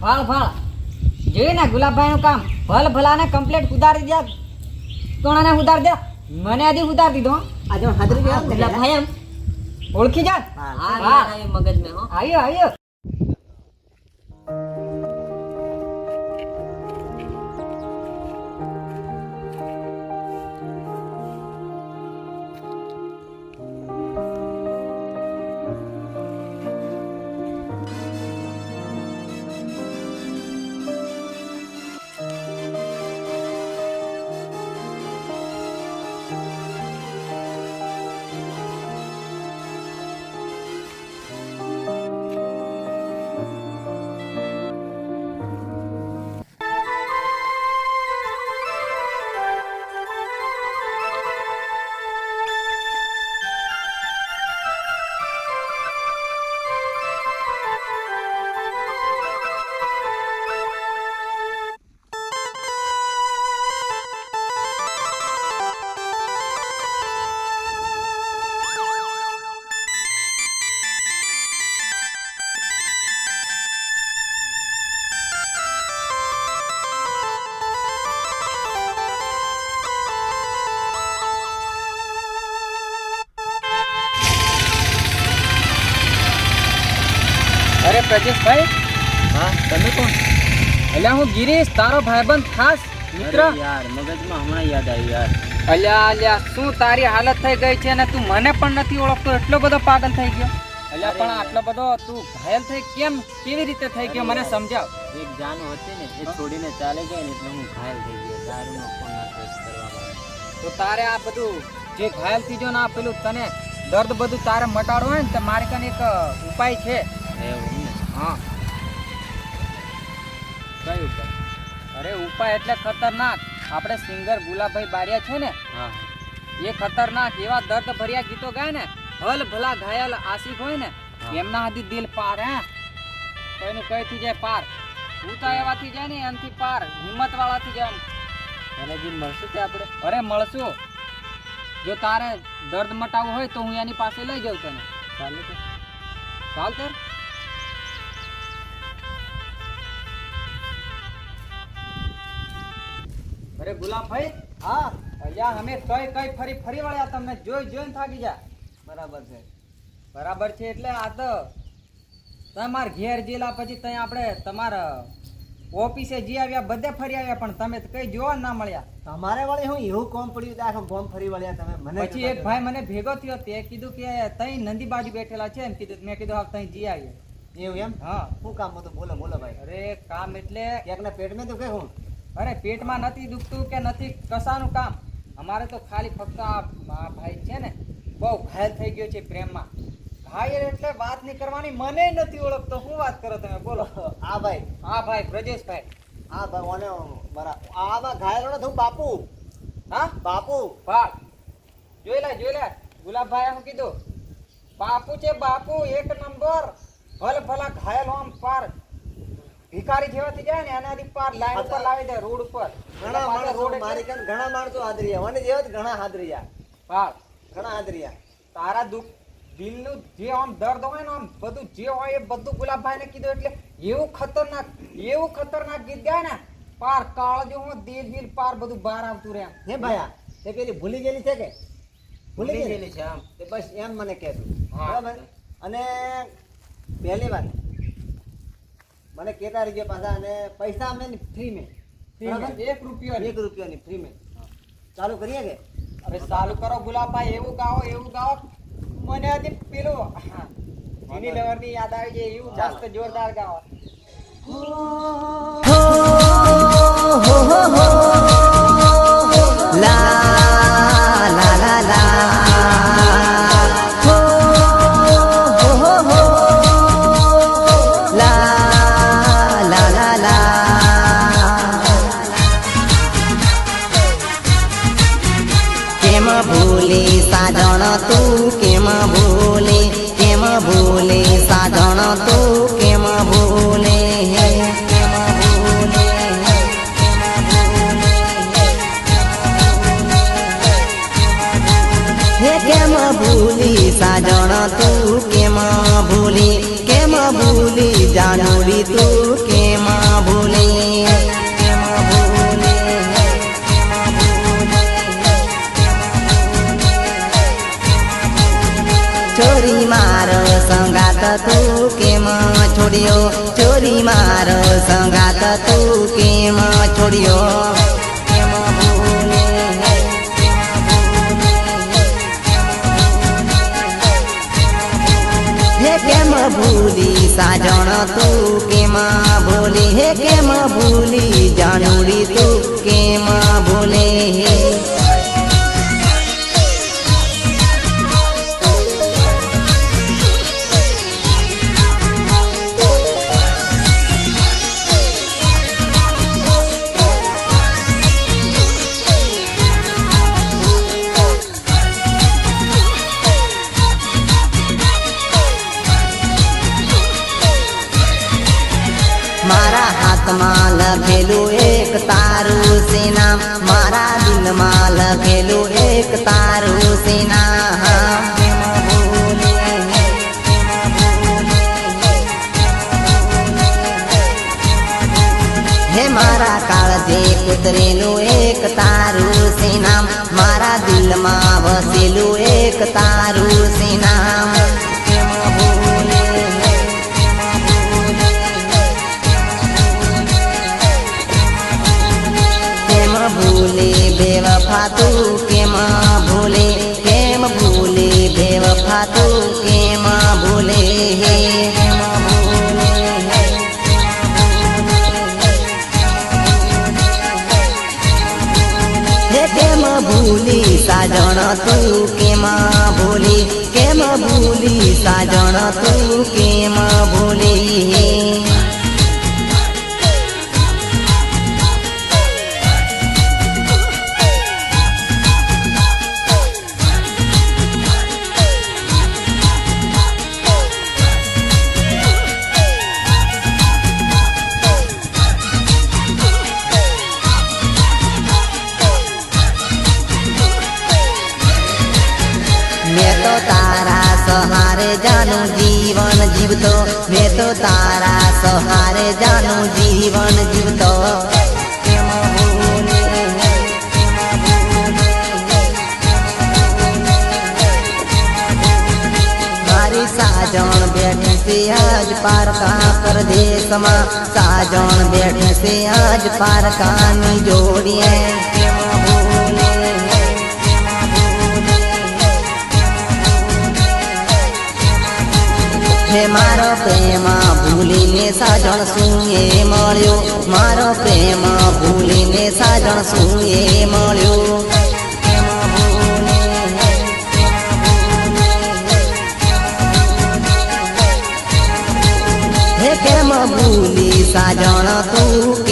ફળ ફાળ જોયું ને ગુલાબભાઈ નું કામ? ભલ ભલાને કમ્પ્લીટ ઉતારી દે. કોણાને ઉતાર દે. મને આદી ઉતાર દીધો. આજે હાજરી ગુલાબભાઈ એમ. ઓળખી જા હા, હા હા. મગજ મેં આવ્યો આવ્યો. પ્રજેશભાઈ. હા તમે કોણ? એટલે હું ગિરીશ તારો ભાઈબંધ ખાસ મિત્ર. યાર મગજમાં હમણાં યાદ આવ્યું યાર. અલ્યા અલ્યા શું તારી હાલત થઈ ગઈ છે ને તું મને પણ નથી ઓળખતો? એટલો બધો પાગલ થઈ ગયો. અલ્યા પણ આટલો બધો તું ઘાયલ થઈ કેમ? કેવી રીતે થઈ ગયો? મને. સમજાવ. એક જાનો હતી ને એ છોડીને ચાલે ગઈ ને એટલે હું ઘાયલ થઈ ગયો. દારૂનો પણ કરવા તો તારે આ બધું જે ઘાયલ થઈ ગયો ને આ પેલું તને દર્દ બધું તારે મટાડવું હોય ને તો મારે કને એક ઉપાય છે. એવું હા. કઈ ઉપર અરે ઉપાય એટલે ખતરનાક. આપણે સિંગર ગુલાબભાઈ બારિયા છે ને હા. એ ખતરનાક એવા દર્દ ભર્યા ગીતો ગાય ને હલ ભલા ઘાયલ આશિક હોય ને એમના હાથી દિલ પાર હે. કોઈનું કઈ થી જાય પાર? હું તો એવાથી જાય ને એમથી પાર. હિંમત વાળાથી જાય. એને જે મળશે તે આપણે? અરે મળશું. જો તારે દર્દ મટાવવું હોય તો હું એની પાસે લઈ જાઉં તને. ચાલે તો. ચાલ તર. અરે ગુલાબભાઈ હા અહીંયા અમે કઈ કઈ ફરી ફરી વળ્યા તમને જોઈ જોઈને થાકી જા બરાબર છે. બરાબર છે એટલે આ તો તમાર ઘેર જેલા પછી ત્યાં આપણે તમારા ઓફિસે જી આવ્યા બધે ફરી આવ્યા પણ તમે તો કઈ જોવા ના મળ્યા. તમારે વળી હું એવું કોમ પડ્યું કે આખો કોમ ફરી વળ્યા તમે? મને પછી એક ભાઈ મને ભેગો થયો તે કીધું કે તઈ નંદી બાજુ બેઠેલા છે એમ કીધું. મેં કીધું હા તઈ જી આવીએ. એવું એમ? હા. શું કામ હતું? બોલો બોલો ભાઈ. અરે કામ એટલે એકના પેટમાં દુખે હું? અરે પેટમાં નથી દુખતું કે નથી કસાનું કામ? અમારે તો ખાલી ફક્ત આ ભાઈ છે ને બહુ ઘાયલ થઈ ગયો છે પ્રેમમાં. ઘાયલ એટલે વાત નહીં કરવાની મને નથી ઓળખતો. શું વાત કરો તમે? બોલો. આ ભાઈ. હા ભાઈ બ્રજેશભાઈ. આ ભાઈ ઓને બરાબર આવા ઘાયલો હું બાપુ. હા? બાપુ. ભાગ. જોઈ લે જોઈ લે. ગુલાબભાઈ હું કીધું? બાપુ છે બાપુ એક નંબર. ભલ ભલા ઘાયલ હોમ પાર. ભિખારી જેવાથી જાય ને એનાથી પાર લાઈન ઉપર લાવી દે રોડ ઉપર. ઘણા માણસો મારી કાન ઘણા માણસો હાજરીયા મને જેવા ઘણા હાજરીયા પાર ઘણા હાજરીયા તારા દુઃખ દિલનું જે આમ દર્દ હોય ને આમ બધું જે હોય એ બધું ગુલાબભાઈ ને કીધું એટલે એવું ખતરનાક એવું ખતરનાક ગીત ગાય ને પાર કાળજો હું દિલ દિલ પાર બધું બહાર આવતું રહે હે ભાયા તે પેલી ભૂલી ગયેલી છે કે? ભૂલી ગયેલી? છે આમ. તે બસ એમ મને કહેતું બરાબર? અને પહેલી વાત. મને કહેતા રહીજો પાછા અને પૈસા અમે ફ્રી મેં. બરાબર? એક રૂપિયો એક રૂપિયાની ફ્રી મેં. ચાલુ કરીએ કે? હવે ચાલુ કરો ગુલાબભાઈ એવું ગાઓ એવું ગાઓ. મને હતી પેલું હા, લવરની યાદ આવી જાય એવું જાસ્ત જોરદાર ગાઓ. કેમ જાનુડી તું કેમાં ભૂલે ચોરી મારો સંગાત તું કેમ છોડ્યો ચોરી મારો સંગાત તું કેમ છોડ્યો ભૂલી સાજણ તું કેમ ભૂલી હે કેમ ભૂલી? જાનુડી તું કેમ ભૂલે મારા હાથમાં લખેલું એક તારું સેના મારા દિલમાં લખેલું એક તારું સેના હે મારા કાળજે કુતરેલું એક તારું સેના મારા દિલમાં વસેલું એક તારું છે તું કેમ ભૂલે કેમ ભૂલે બેવફા તું કેમ ભૂલે, હે, કેમ ભૂલી સાજણ તું, કેમ ભૂલી કેમ ભૂલી, સાજણ તું, કેમ ભૂલી સહારે જાનું જીવન જીવતો મેં તો તારા સહારે જાનું જીવન જીવતો મારી સાજણ બેઠી છે આજ પારકા પરદેશમાં સાજણ બેઠી છે આજ પારકાની જોડીએ પ્રેમ ભૂલીને સાજણ શું મળ્યો. મારો પ્રેમા ભૂલીને સાજણ શું મળ્યો. હે કેમ ભૂલી સાજણ તું.